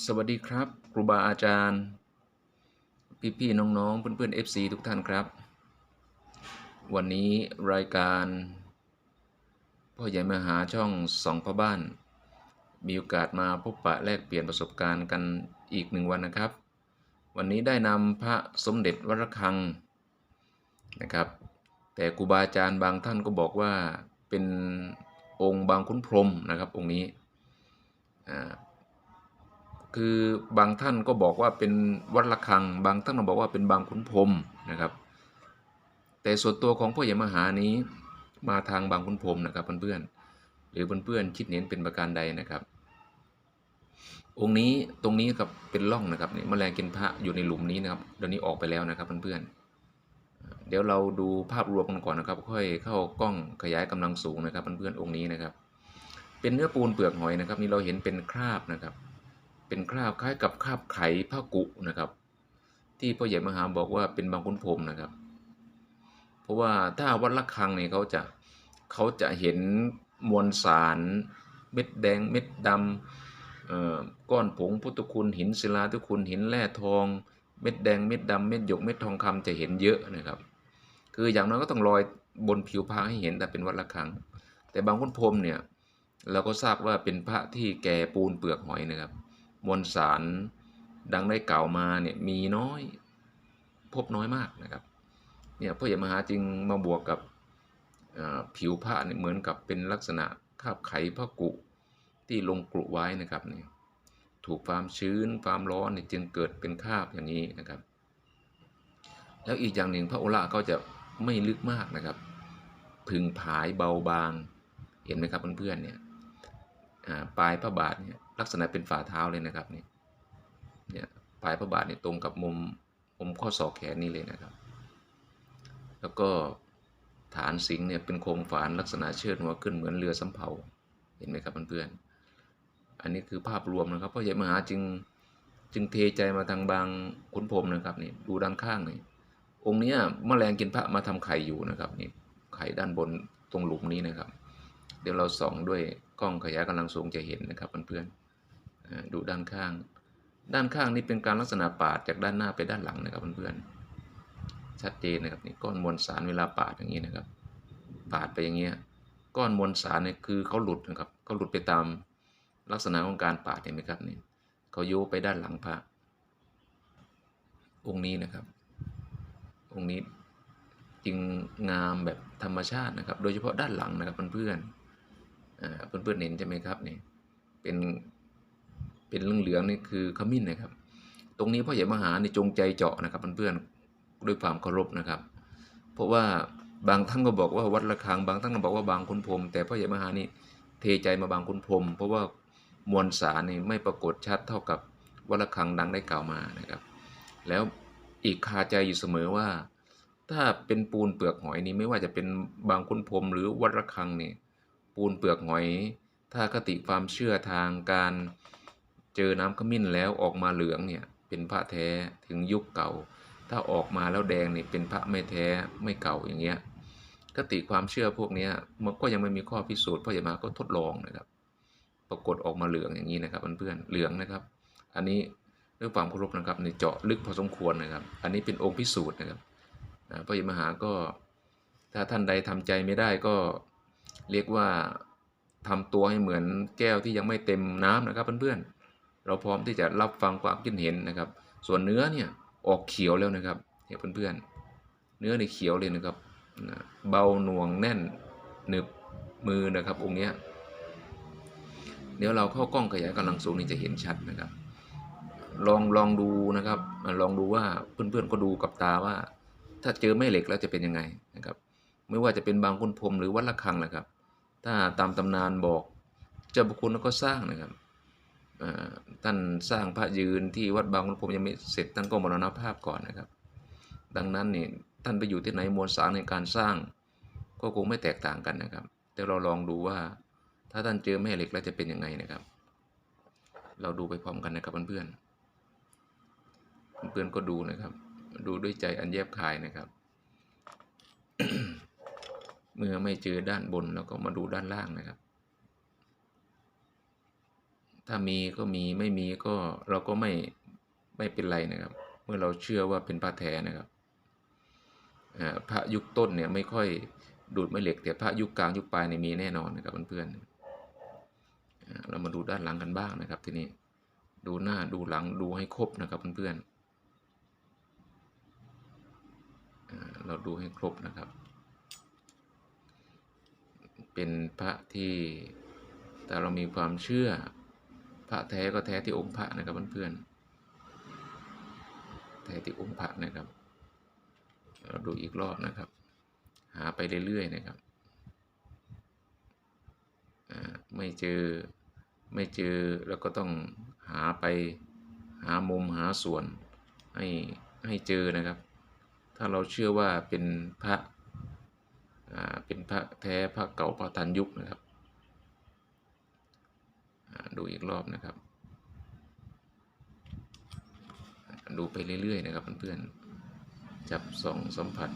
สวัสดีครับครูบาอาจารย์ พี่ๆน้องๆ เพื่อนๆ FC ทุกท่านครับ วันนี้รายการพ่อใหญ่มหาช่องสองพ่อบ้าน มีโอกาสมาพบปะแลกเปลี่ยนประสบการณ์กันอีกหนึ่งวันนะครับ วันนี้ได้นำพระสมเด็จวระฆังนะครับ แต่ครูบาอาจารย์บางท่านก็บอกว่าเป็นองค์บางขุนพรมนะครับองค์นี้อ่า คือบางท่านก็บอกว่าเป็นวัดระฆัง บางท่านก็บอกว่าเป็นบางขุนพรมนะครับ แต่ส่วนตัวของพ่อใหญ่มหานี้มาทางบางขุนพรมนะครับเพื่อนๆหรือเพื่อนๆคิดเห็นเป็นประการใดนะครับ องค์นี้ตรงนี้ครับเป็นร่องนะครับนี่แมลงกินพระอยู่ในหลุมนี้นะครับเดี๋ยวนี้ออกไปแล้วนะครับเพื่อนๆเดี๋ยวเราดูภาพรวมกันก่อนนะครับ ค่อยเข้ากล้องขยายกำลังสูงนะครับเพื่อนๆองค์นี้นะครับ เป็นเนื้อปูนเปลือกหอยนะครับ นี่เราเห็นเป็นคราบนะครับ เป็นคราบคล้ายกับคราบไขผ้ากุนะครับ ที่พ่อใหญ่มหาบอกว่าเป็นบางขุนพรมนะครับ เพราะว่าถ้าวัดละคังเนี่ยเขาจะเขาจะเห็นมวลสารเม็ดแดงเม็ดดำอ่อก้อนผงพุทธคุณหินศิลาทุคุณหินแร่ทอง เม็ดแดงเม็ดดำเม็ดหยกเม็ดทองคำจะเห็นเยอะนะครับ คืออย่างน้อยก็ต้องลอยบนผิวพระให้เห็นแต่เป็นวัดละคัง แต่บางขุนพรมเนี่ยเราก็ทราบว่าเป็นพระที่แก่ปูนเปลือกหอยนะครับ มวลสารดังได้กล่าวมาเนี่ยมีน้อยพบน้อยมากนะครับเนี่ยพ่อใหญ่มหาจึงมาบวกกับผิวพระเนี่ยเหมือนกับเป็นลักษณะคาบไขพระกุที่ลงกรุไว้นะครับเนี่ยถูกความชื้นความร้อนเนี่ยจึงเกิดเป็นคราบอย่างนี้นะครับ แล้วอีกอย่างหนึ่งพระโอละก็จะไม่ลึกมากนะครับ พึงผายเบาบางเห็นไหมครับเพื่อนๆเนี่ย ปลายพระบาทเนี่ยลักษณะเป็นฝ่าเท้าเลยนะครับนี่เนี่ยปลายพระบาทเนี่ยตรงกับมุมมุมข้อศอกแขนนี่เลยนะครับ แล้วก็ฐานสิงเนี่ยเป็นโครงฝานลักษณะเชิดหัวขึ้นเหมือนเรือสำเภาเห็นไหมครับเพื่อนๆอันนี้คือภาพรวมนะครับเพราะใหญ่มหาจึงจึงเทใจมาทางบางขุนพรมนะครับนี่ดูด้านข้างนี่องค์นี้แมลงกินพระมาทำไข่อยู่นะครับนี่ไข่ด้านบนตรงหลุมนี้นะครับ เดี๋ยวเราส่องด้วย กล้องขยายกำลังสูงจะเห็นนะครับเพื่อนๆดูด้านข้าง ด้านข้างนี่เป็นการลักษณะปาดจากด้านหน้าไปด้านหลังนะครับเพื่อนๆชัดเจนนะครับนี่ก้อนมวลสารเวลาปาดอย่างนี้นะครับ ปาดไปอย่างเงี้ยก้อนมวลสารเนี่ยคือเขาหลุดนะครับเขาหลุดไปตามลักษณะของการปาดเห็นไหมครับนี่เขาโยไปด้านหลังพระองค์นี้นะครับ องค์นี้จึงงามแบบธรรมชาตินะครับ โดยเฉพาะด้านหลังนะครับเพื่อนๆ เพื่อนๆเห็นใช่ไหมครับนี่เป็นเป็นเหลืองนี่คือขมิ้นนะครับ ตรงนี้พ่อใหญ่มหานี่จงใจเจาะนะครับเพื่อนๆด้วยความเคารพนะครับ เพราะว่าบางท่านก็บอกว่าวัดระฆังบางท่านก็บอกว่าบางคุณพรมแต่พ่อใหญ่มหานี่เทใจมาบางคุณพรมเพราะว่ามวลสารนี่ไม่ปรากฏชัดเท่ากับวัดระฆังดังได้กล่าวมานะครับ แล้วอีกคาใจอยู่เสมอว่า ถ้าเป็นปูนเปลือกหอยนี่ไม่ว่าจะเป็นบางคุณพรมหรือวัดระฆังนี่ ปูนเปลือกหอย ถ้าคติความเชื่อทางการเจอน้ำขมิ้นแล้วออกมาเหลืองเนี่ยเป็นพระแท้ถึงยุคเก่า ถ้าออกมาแล้วแดงเนี่ยเป็นพระไม่แท้ไม่เก่าอย่างเงี้ยคติความเชื่อพวกเนี้ยมันก็ยังไม่มีข้อพิสูจน์พ่อใหญ่มาก็ทดลองนะครับ ปรากฏออกมาเหลืองอย่างนี้นะครับเพื่อนๆเหลืองนะครับ อันนี้ด้วยความเคารพนะครับในเจาะลึกพอสมควรนะครับ อันนี้เป็นองค์พิสูจน์นะครับพ่อใหญ่มหาก็ถ้าท่านใดทำใจไม่ได้ก็ เรียกว่าทำตัวให้เหมือนแก้วที่ยังไม่เต็มน้ำนะครับเพื่อนๆ เราพร้อมที่จะรับฟังความคิดเห็นนะครับ ส่วนเนื้อเนี่ยออกเขียวแล้วนะครับเนี่ยเพื่อนๆ เนื้อในเขียวเลยนะครับ เบาหน่วงแน่นหนึบมือนะครับองค์เนี้ยเดี๋ยวเราเข้ากล้องขยายกำลังสูงนี่จะเห็นชัดนะครับ ลองลองดูนะครับ ลองดูว่าเพื่อนๆก็ดูกับตาว่า ถ้าเจอแม่เหล็กแล้วจะเป็นยังไงนะครับ ไม่ว่าจะเป็นบางคุณพรมหรือวัดระฆังนะครับ ถ้าตามตำนานบอกเจ้าพระคุณก็สร้างนะครับท่านสร้างพระยืนที่วัดบางคุณพรมยังไม่เสร็จท่านก็มรณภาพก่อนนะครับ ดังนั้นนี่ท่านไปอยู่ที่ไหนมวลสารในการสร้าง ก็คงไม่แตกต่างกันนะครับเดี๋ยวเราลองดูว่าถ้าท่านเจอแม่เหล็กแล้วจะเป็นยังไงนะครับ เราดูไปพร้อมกันนะครับเพื่อนๆเพื่อนๆก็ดูนะครับ ดูด้วยใจอันแยบคายนะครับ เมื่อไม่เจอด้านบนแล้วก็มาดูด้านล่างนะครับ ถ้ามีก็มีไม่มีก็เราก็ไม่ไม่เป็นไรนะครับ เมื่อเราเชื่อว่าเป็นพระแท้นะครับพระยุคต้นเนี่ยไม่ค่อยดูดไม่เหล็กแต่พระยุคกลางยุคปลายเนี่ยมีแน่นอนนะครับเพื่อนๆเรามาดูด้านหลังกันบ้างนะครับทีนี้ดูหน้าดูหลังดูให้ครบนะครับเพื่อนๆเราดูให้ครบนะครับ เป็นพระที่แต่เรามีความเชื่อ พระแท้ก็แท้ที่องค์พระนะครับเพื่อนๆแท้ที่องค์พระนะครับ เราดูอีกรอบนะครับ หาไปเรื่อยๆนะครับไม่เจอไม่เจอแล้วก็ต้องหาไปหามุมหาส่วนให้ให้เจอนะครับ ถ้าเราเชื่อว่าเป็นพระ เป็นพระแท้พระเก่าพระทันยุคนะครับดูอีกรอบนะครับ ดูไปเรื่อยๆนะครับเพื่อนๆจับส่องสัมผัส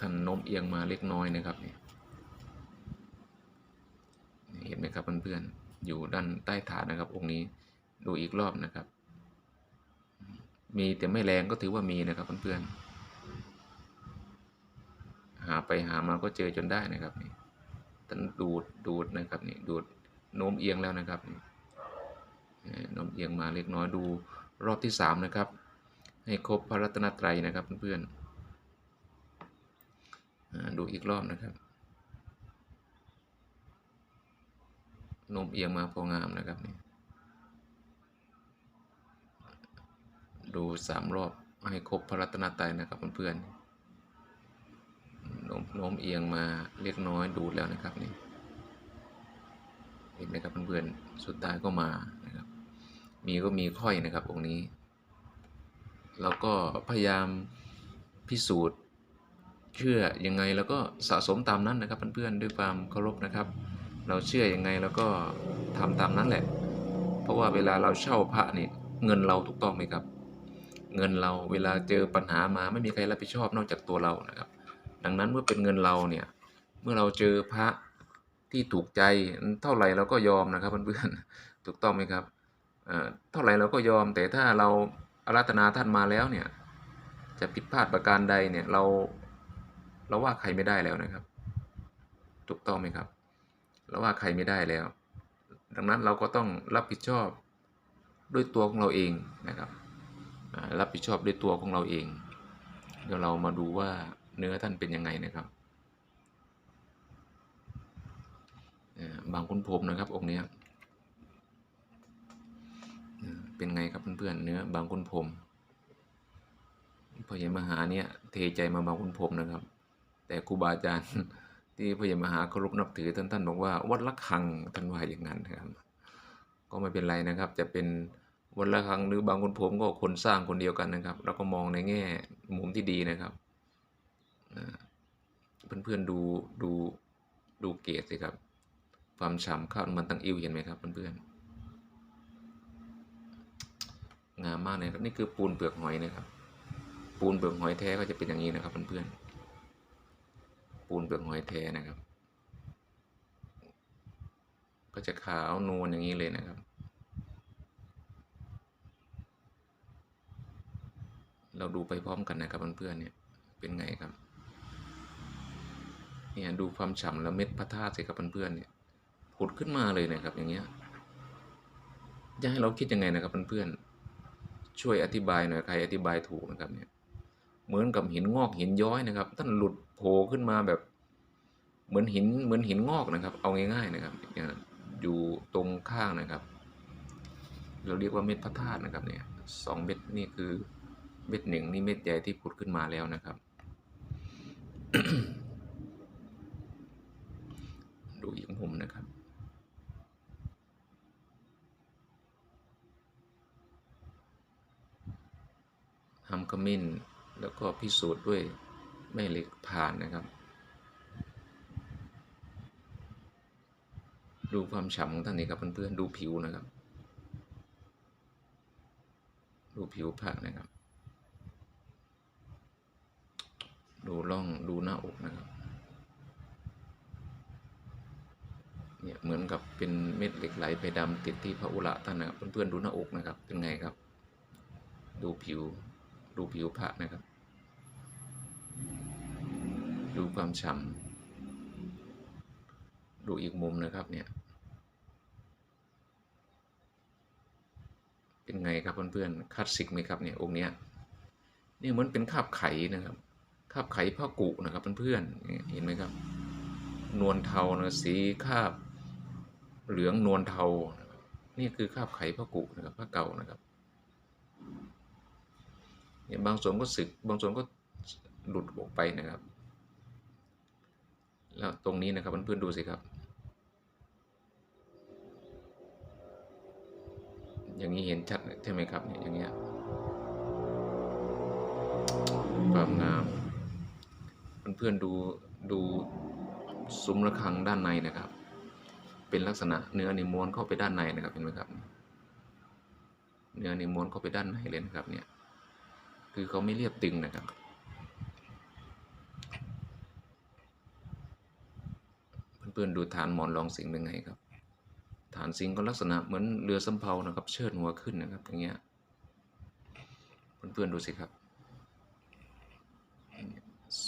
ท่านโน้มเอียงมาเล็กน้อยนะครับเนี่ยเห็นไหมครับเพื่อนๆอยู่ด้านใต้ฐานนะครับองค์นี้ดูอีกรอบนะครับ มีแต่ไม่แรงก็ถือว่ามีนะครับเพื่อนๆหาไปหามาก็เจอจนได้นะครับนี่ท่านดูดดูดนะครับนี่ดูดโน้มเอียงแล้วนะครับนี่โน้มเอียงมาเล็กน้อยดูรอบที่สามนะครับ ให้ครบพระรัตนตรัยนะครับเพื่อนๆดูอีกรอบนะครับโน้มเอียงมาพองามนะครับนี่ ดูสามรอบให้ครบพระรัตนตรัยนะครับเพื่อนๆโน้มโน้มเอียงมาเล็กน้อยดูแล้วนะครับนี่เห็นไหมครับเพื่อนๆสุดท้ายก็มานะครับ มีก็มีค่อยนะครับองค์นี้ แล้วก็พยายามพิสูจน์เชื่อยังไงแล้วก็สะสมตามนั้นนะครับเพื่อนๆด้วยความเคารพนะครับ เราเชื่อยังไงแล้วก็ทำตามนั้นแหละ เพราะว่าเวลาเราเช่าพระนี่เงินเราถูกต้องไหมครับ เงินเราเวลาเจอปัญหามาไม่มีใครรับผิดชอบนอกจากตัวเรานะครับ ดังนั้นเมื่อเป็นเงินเราเนี่ยเมื่อเราเจอพระที่ถูกใจเท่าไหร่เราก็ยอมนะครับเพื่อนๆถูกต้องไหมครับเท่าไหร่เราก็ยอม แต่ถ้าเราอารัธนาท่านมาแล้วเนี่ยจะผิดพลาดประการใดเนี่ยเราเราว่าใครไม่ได้แล้วนะครับ ถูกต้องไหมครับ เราว่าใครไม่ได้แล้ว ดังนั้นเราก็ต้องรับผิดชอบด้วยตัวของเราเองนะครับ รับผิดชอบด้วยตัวของเราเอง เดี๋ยวเรามาดูว่าเนื้อท่านเป็นยังไงนะครับบางคุณพรมนะครับองค์นี้เป็นไงครับเพื่อนๆเนื้อบางคุณพรมพญมหาเนี่ยเทใจมาบางคุณพรมนะครับ แต่ครูบาอาจารย์ที่พญมหาเคารพนับถือท่านท่านบอกว่าวัดละคังท่านว่าอย่างนั้นนะครับ ก็ไม่เป็นไรนะครับจะเป็น วันละครั้งหรือบางคนผมก็คนสร้างคนเดียวกันนะครับ เราก็มองในแง่มุมที่ดีนะครับเพื่อนๆดูดูดูเกรดสิครับ ความฉ่ำข้าวมันตั้งอิวเห็นไหมครับเพื่อนๆงามมากเลยครับนี่คือปูนเปลือกหอยนะครับ ปูนเปลือกหอยแท้ก็จะเป็นอย่างนี้นะครับเพื่อนๆปูนเปลือกหอยแท้นะครับ ก็จะขาวนวลอย่างนี้เลยนะครับ เราดูไปพร้อมกันนะครับเพื่อนๆเนี่ยเป็นไงครับเนี่ยดูความฉ่ำและเม็ดพระธาตุสิครับเพื่อนๆเนี่ยผุดขึ้นมาเลยนะครับอย่างเงี้ยจะให้เราคิดยังไงนะครับเพื่อนๆช่วยอธิบายหน่อยใครอธิบายถูกนะครับเนี่ยเหมือนกับหินงอกหินย้อยนะครับท่านหลุดโผล่ขึ้นมาแบบเหมือนหินเหมือนหินงอกนะครับ เอาง่ายๆนะครับอยู่ตรงข้างนะครับ เราเรียกว่าเม็ดพระธาตุนะครับเนี่ยสองเม็ดนี่คือ เม็ดหนึ่งนี่เม็ดใหญ่ที่ผุดขึ้นมาแล้วนะครับ ดูอีกมุมนะครับทำขมิ้นแล้วก็พิสูจน์ด้วยแม่เหล็กผ่านนะครับ ดูความฉ่ำของท่านนี้ครับเพื่อนๆดูผิวนะครับ ดูผิวผักนะครับ ดูร่องดูหน้าอกนะครับเนี่ยเหมือนกับเป็นเม็ดเหล็กไหลไปดำติดที่พระอุระท่านนะครับเพื่อนๆดูหน้าอกนะครับ เป็นไงครับ ดูผิวดูผิวพระนะครับ ดูความฉ่ำดูอีกมุมนะครับเนี่ย เป็นไงครับเพื่อนๆคลาสสิกไหมครับเนี่ยองค์เนี้ยนี่เหมือนเป็นคาบไข่นะครับ คาบไขผ้ากุนะครับเพื่อนๆเห็นไหมครับ นวลเทานะสีคาบเหลืองนวลเทา นี่คือคาบไขผ้ากุนะครับผ้าเก่านะครับเนี่ยบางส่วนก็สึกบางส่วนก็หลุดออกไปนะครับ แล้วตรงนี้นะครับเพื่อนๆดูสิครับ อย่างนี้เห็นชัดใช่ไหมครับเนี่ยอย่างเงี้ยความงาม เพื่อนๆดูดูซุ้มระฆังด้านในนะครับ เป็นลักษณะเนื้อในม้วนเข้าไปด้านในนะครับเห็นไหมครับ เนื้อในม้วนเข้าไปด้านในเลยนะครับเนี่ยคือเขาไม่เรียบตึงนะครับ เพื่อนๆดูฐานหมอนรองสิงเป็นไงครับ ฐานสิงก็ลักษณะเหมือนเรือสำเภานะครับ เชิดหัวขึ้นนะครับอย่างเงี้ยเพื่อนๆดูสิครับ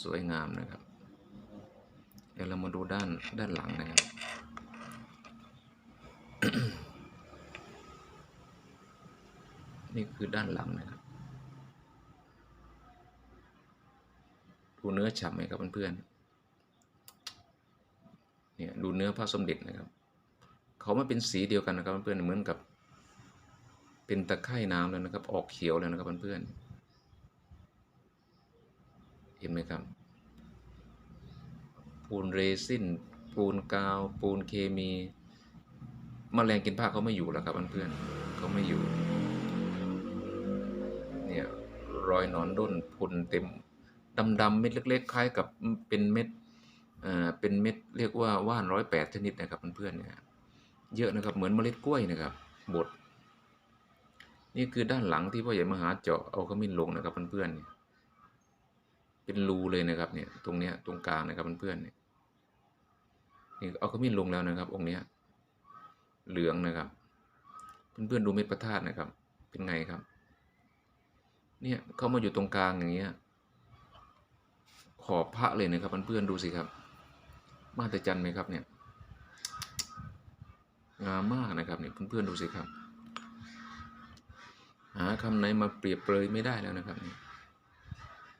สวยงามนะครับ เดี๋ยวเรามาดูด้านด้านหลังนะครับ นี่คือด้านหลังนะครับ ดูเนื้อฉ่ำไหมครับเพื่อนๆเนี่ยดูเนื้อพระสมเด็จนะครับ เขาม่เป็นสีเดียวกันนะครับเพื่อนๆเหมือนกับเป็นตะไคร่น้ำแล้วนะครับ ออกเขียวแล้วนะครับเพื่อนๆ เห็นไหมครับ ปูนเรซินปูนกาว ปูนเคมีมแมลงกินผ้าเขาไม่อยู่แล้วครับเพื่อนๆเขาไม่อยู่ เนี่ยรอยหนอนด้นพุนเต็มดำๆเม็ดเล็ก ๆ คล้ายกับเป็นเม็ดอ่าเป็นเม็ดเรียกว่าว่านร้อยแปดชนิดนะครับเพื่อนๆเนี่ยเยอะนะครับเหมือนเมล็ดกล้วยนะครับบดนี่คือด้านหลังที่พ่อใหญ่มหาเจาะเอาขมิ้นลงนะครับเพื่อนๆเนี่ย เป็นรูเลยนะครับเนี่ยตรงเนี้ยตรงกลางนะครับเพื่อนๆเนี่ยนี่เอาขมิ้นลงแล้วนะครับ องค์เนี้ยเหลืองนะครับ เพื่อนๆดูเม็ดพระธาตุนะครับ เป็นไงครับ เนี่ยเข้ามาอยู่ตรงกลางอย่างเงี้ยขอบพระเลยนะครับเพื่อนๆดูสิครับ มาตรจันไหมครับเนี่ยงามมากนะครับเนี่ยเพื่อนๆดูสิครับ หาคำไหนมาเปรียบเปรยไม่ได้แล้วนะครับเนี่ย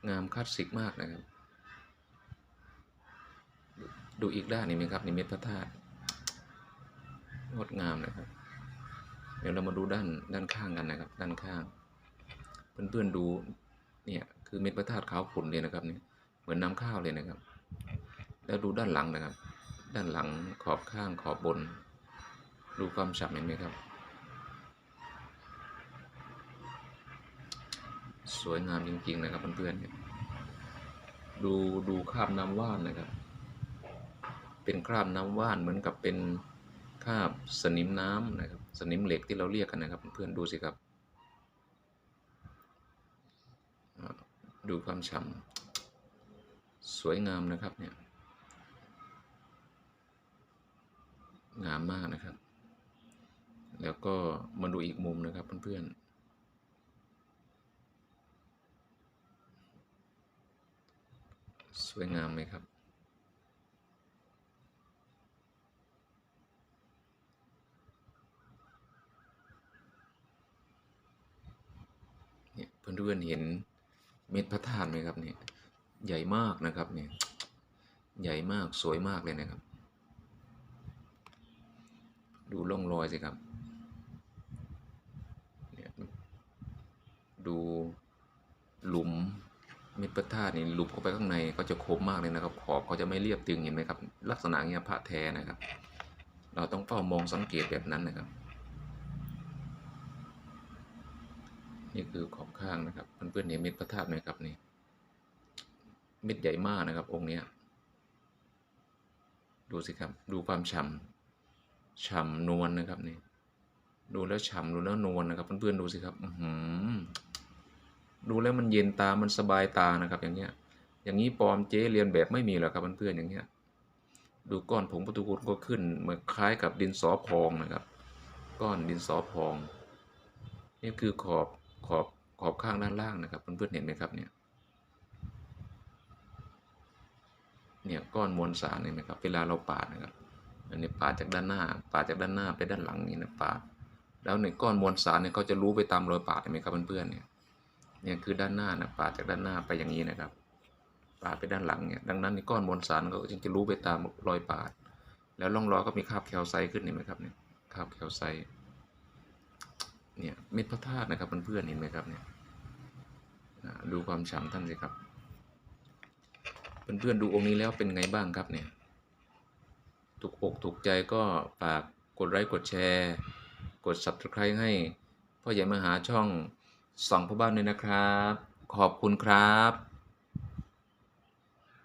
งามคลาสสิกมากนะครับ ดูอีกด้านนี้ไหมครับนี่เม็ดพระธาตุงดงามนะครับ เดี๋ยวเรามาดูด้านด้านข้างกันนะครับ ด้านข้าง เพื่อนๆดูเนี่ยคือเม็ดพระธาตุขาวขุ่นเลยนะครับเนี่ยเหมือนน้ำข้าวเลยนะครับ แล้วดูด้านหลังนะครับ ด้านหลังขอบข้างขอบบน ดูความฉ่ำเห็นไหมครับ สวยงามจริงๆนะครับเพื่อนๆดูดูคราบน้ำว่านนะครับ เป็นคราบน้ำว่านเหมือนกับเป็นคราบสนิมน้ำนะครับ สนิมเหล็กที่เราเรียกกันนะครับ เพื่อนๆดูสิครับ ดูความฉ่ำสวยงามนะครับเนี่ยงามมากนะครับ แล้วก็มาดูอีกมุมนะครับเพื่อนๆ สวยงามไหมครับ เนี่ยเพื่อนๆเห็นเม็ดพระธาตุไหมครับเนี่ยใหญ่มากนะครับเนี่ยใหญ่มากสวยมากเลยนะครับ ดูร่องรอยสิครับเนี่ยดูหลุม เม็ดพระธาตุนี่หลุมเข้าไปข้างในก็จะคมมากเลยนะครับ ขอบเขาจะไม่เรียบตึงเห็นไหมครับ ลักษณะเงี้ยพระแท้นะครับ เราต้องเฝ้ามองสังเกตแบบนั้นนะครับ นี่คือขอบข้างนะครับเพื่อนๆเห็นเม็ดพระธาตุไหมครับนี่เม็ดใหญ่มากนะครับ องค์เนี้ยดูสิครับ ดูความฉ่ำฉ่ำนวลนะครับนี่ดูแล้วฉ่ำดูแล้วนวลนะครับ เพื่อนๆดูสิครับ อือหือ ดูแล้วมันเย็นตา มันสบายตานะครับ อย่างเงี้ย อย่างนี้ปลอมเจ๊เรียนแบบไม่มีหรอกครับเพื่อนๆอย่างเงี้ย ดูก้อนผงประตูคุณก็ขึ้นเหมือนคล้ายกับดินสอพองนะครับ ก้อนดินสอพอง นี่คือขอบขอบขอบข้างด้านล่างนะครับเพื่อนๆเห็นไหมครับเนี่ย เนี่ยก้อนมวลสารเนี่นะครับ เวลาเราปาดนะครับอันนี้ปาดจากด้านหน้า ปาดจากด้านหน้าไปด้านหลังนี่นะปาด แล้วในก้อนมวลสารเนี่ยเขาจะรู้ไปตามรอยปาดเห็นไหมครับเพื่อนๆเนี่ย เนี่ยคือด้านหน้านะปาดจากด้านหน้าไปอย่างนี้นะครับ ปาดไปด้านหลังเนี่ยดังนั้นในก้อนมวลสารก็จึงจะรู้ไปตามรอยปาด แล้วร่องรอยก็มีคราบแคลไซขึ้นเห็นไหมครับเนี่ยคราบแคลไซเนี่ยเม็ดพระธาตุนะครับเพื่อนๆเห็นไหมครับเนี่ยดูความฉ่ำท่านสิครับเพื่อนๆดูองค์นี้แล้วเป็นไงบ้างครับเนี่ยถูกอกถูกใจก็ฝากกดไลค์กดแชร์ กด subscribe ให้พ่อใหญ่มาหาช่อง ส่องพ่อบ้านด้วยนะครับ ขอบคุณครับ